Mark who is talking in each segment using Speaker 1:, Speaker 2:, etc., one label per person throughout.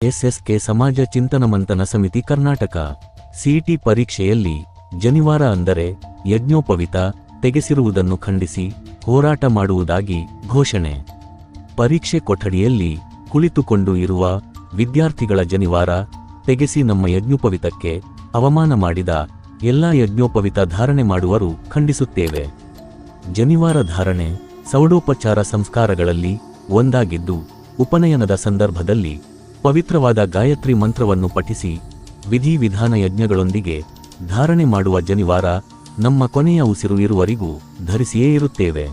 Speaker 1: SSK ಸಮಾಜ ಚಿಂತನ ಮಂಥನ ಸಮಿತಿ ಕರ್ನಾಟಕ. ಸಿಇಟಿ ಪರೀಕ್ಷೆಯಲ್ಲಿ ಜನಿವಾರ ಅಂದರೆ ಯಜ್ಞೋಪವಿತ ತೆಗೆಸಿರುವುದನ್ನು ಖಂಡಿಸಿ ಹೋರಾಟ ಮಾಡುವುದಾಗಿ ಘೋಷಣೆ. ಪರೀಕ್ಷೆ ಕೊಠಡಿಯಲ್ಲಿ ಕುಳಿತುಕೊಂಡು ಇರುವ ವಿದ್ಯಾರ್ಥಿಗಳ ಜನಿವಾರ ತೆಗೆಸಿ ನಮ್ಮ ಯಜ್ಞೋಪವಿತಕ್ಕೆ ಅವಮಾನ ಮಾಡಿದ ಎಲ್ಲಾ ಯಜ್ಞೋಪವಿತ ಧಾರಣೆ ಮಾಡುವರು ಖಂಡಿಸುತ್ತೇವೆ. ಜನಿವಾರ ಧಾರಣೆ ಸೌಡೋಪಚಾರ ಸಂಸ್ಕಾರಗಳಲ್ಲಿ ಒಂದಾಗಿದ್ದು ಉಪನಯನದ ಸಂದರ್ಭದಲ್ಲಿ ಪವಿತ್ರವಾದ ಗಾಯತ್ರಿ ಮಂತ್ರವನ್ನು ಪಠಿಸಿ ವಿಧಿವಿಧಾನ ಯಜ್ಞಗಳೊಂದಿಗೆ ಧಾರಣೆ ಮಾಡುವ ಜನಿವಾರ ನಮ್ಮ ಕೊನೆಯ ಉಸಿರು ಇರುವರಿಗೂ ಧರಿಸಿಯೇ ಇರುತ್ತೇವೆ.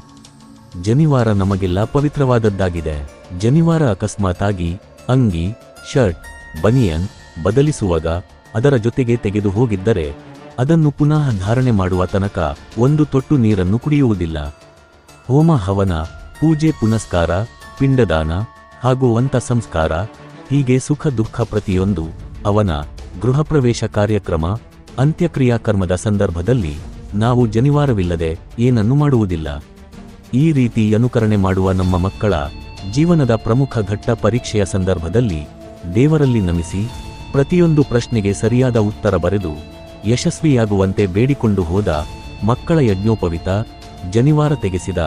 Speaker 1: ಜನಿವಾರ ನಮಗೆಲ್ಲ ಪವಿತ್ರವಾದದ್ದಾಗಿದೆ. ಜನಿವಾರ ಅಕಸ್ಮಾತಾಗಿ ಅಂಗಿ, ಶರ್ಟ್, ಬನಿಯನ್ ಬದಲಿಸುವಾಗ ಅದರ ಜೊತೆಗೆ ತೆಗೆದು ಹೋಗಿದ್ದರೆ ಅದನ್ನು ಪುನಃ ಧಾರಣೆ ಮಾಡುವ ತನಕ ಒಂದು ತೊಟ್ಟು ನೀರನ್ನು ಕುಡಿಯುವುದಿಲ್ಲ. ಹೋಮ ಹವನ, ಪೂಜೆ, ಪುನಸ್ಕಾರ, ಪಿಂಡದಾನ ಹಾಗೂ ವಂತ ಸಂಸ್ಕಾರ ಹೀಗೆ ಸುಖ ದುಃಖ ಪ್ರತಿಯೊಂದು ಅವನ ಗೃಹಪ್ರವೇಶ ಕಾರ್ಯಕ್ರಮ, ಅಂತ್ಯಕ್ರಿಯಾ ಕರ್ಮದ ಸಂದರ್ಭದಲ್ಲಿ ನಾವು ಜನಿವಾರವಿಲ್ಲದೆ ಏನನ್ನು ಮಾಡುವುದಿಲ್ಲ. ಈ ರೀತಿ ಅನುಕರಣೆ ಮಾಡುವ ನಮ್ಮ ಮಕ್ಕಳ ಜೀವನದ ಪ್ರಮುಖ ಘಟ್ಟ ಪರೀಕ್ಷೆಯ ಸಂದರ್ಭದಲ್ಲಿ ದೇವರಲ್ಲಿ ನಮಿಸಿ ಪ್ರತಿಯೊಂದು ಪ್ರಶ್ನೆಗೆ ಸರಿಯಾದ ಉತ್ತರ ಬರೆದು ಯಶಸ್ವಿಯಾಗುವಂತೆ ಬೇಡಿಕೊಂಡು ಹೋದ ಮಕ್ಕಳ ಯಜ್ಞೋಪವಿತ ಜನಿವಾರ ತೆಗೆಸಿದ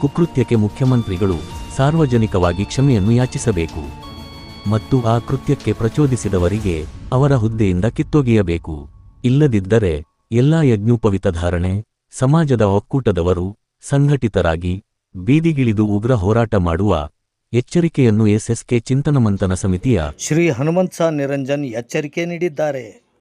Speaker 1: ಕುಕೃತ್ಯಕ್ಕೆ ಮುಖ್ಯಮಂತ್ರಿಗಳು ಸಾರ್ವಜನಿಕವಾಗಿ ಕ್ಷಮೆಯನ್ನು ಯಾಚಿಸಬೇಕು. ಮತ್ತು ಆ ಕೃತ್ಯಕ್ಕೆ ಪ್ರಚೋದಿಸಿದವರಿಗೆ ಅವರ ಹುದ್ದೆಯಿಂದ ಕಿತ್ತೊಗೆಯಬೇಕು. ಇಲ್ಲದಿದ್ದರೆ ಎಲ್ಲಾ ಯಜ್ಞೋಪವಿತ ಧಾರಣೆ ಸಮಾಜದ ಒಕ್ಕೂಟದವರು ಸಂಘಟಿತರಾಗಿ ಬೀದಿಗಿಳಿದು ಉಗ್ರ ಹೋರಾಟ ಮಾಡುವ ಎಚ್ಚರಿಕೆಯನ್ನು ಎಸ್ಎಸ್ಕೆ ಚಿಂತನ ಮಂಥನ ಸಮಿತಿಯ
Speaker 2: ಶ್ರೀ ಹನುಮಂತ ನಿರಂಜನ್ ಎಚ್ಚರಿಕೆ ನೀಡಿದ್ದಾರೆ.